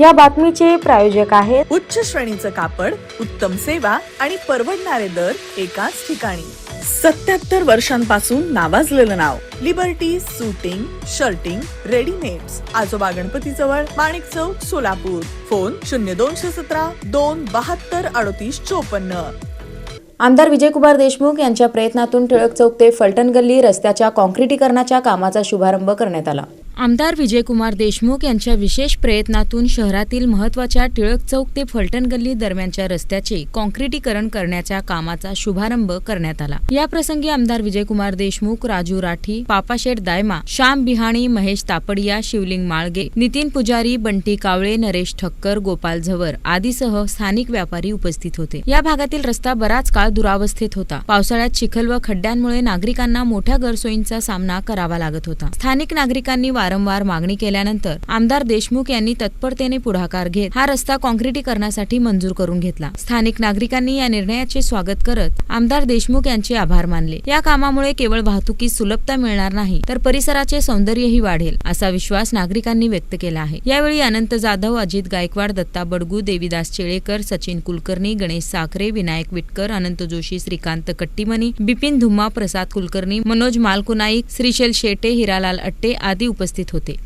या बातमीचे प्रायोजक आहेत उच्च श्रेणीचं कापड उत्तम सेवा आणि परवडणारे दर एकाच ठिकाणी. सत्याहत्तर वर्षांपासून नावाजलेलं नाव Liberty suiting shirting readymades Ajoba Ganpati जवळ माणिक चौक सोलापूर. फोन शून्य दोनशे सतरा दोन बहात्तर अडोतीस चोपन्न. आमदार विजयकुमार देशमुख यांच्या प्रयत्नातून टिळक चौक ते फलटण गल्ली रस्त्याच्या काँक्रिटीकरणाच्या कामाचा शुभारंभ करण्यात आला. आमदार विजयकुमार देशमुख यांच्या विशेष प्रयत्नातून शहरातील महत्त्वाच्या टिळक चौक ते फलटण गल्ली दरम्यानच्या रस्त्याचे काँक्रिटीकरण करण्याच्या कामाचा शुभारंभ करण्यात आला. या प्रसंगी आमदार विजयकुमार देशमुख राजू राठी पापाशेठ दायमा श्याम बिहाणी महेश तापडिया शिवलिंग माळगे नितीन पुजारी बंटी कावळे नरेश ठक्कर गोपाल झवर आदीसह स्थानिक व्यापारी उपस्थित होते. या भागातील रस्ता बराच काळ दुरावस्थेत होता. पावसाळ्यात चिखल व खड्ड्यांमुळे नागरिकांना मोठ्या गैरसोयींचा सामना करावा लागत होता. स्थानिक नागरिकांनी वारंवार मागणी केल्यानंतर आमदार देशमुख यांनी तत्परतेने पुढाकार घेत हा रस्ता काँक्रिटीकरणासाठी मंजूर करून घेतला. स्थानिक नागरिकांनी या निर्णयाचे स्वागत करत आमदार देशमुख यांचे आभार मानले. या कामामुळे केवळ वाहतुकीस सुलभता मिळणार नाही तर परिसराचे सौंदर्यही वाढेल असा विश्वास नागरिकांनी व्यक्त केला आहे. यावेळी अनंत जाधव अजित गायकवाड दत्ता बडगू देवीदास चेळेकर सचिन कुलकर्णी गणेश साखरे विनायक विटकर अनंत जोशी श्रीकांत कट्टीमनी बिपिन धुम्मा प्रसाद कुलकर्णी मनोज मालकुनाईक श्रीशैल शेटे हिरालाल अट्टे आदी उपस्थित होते.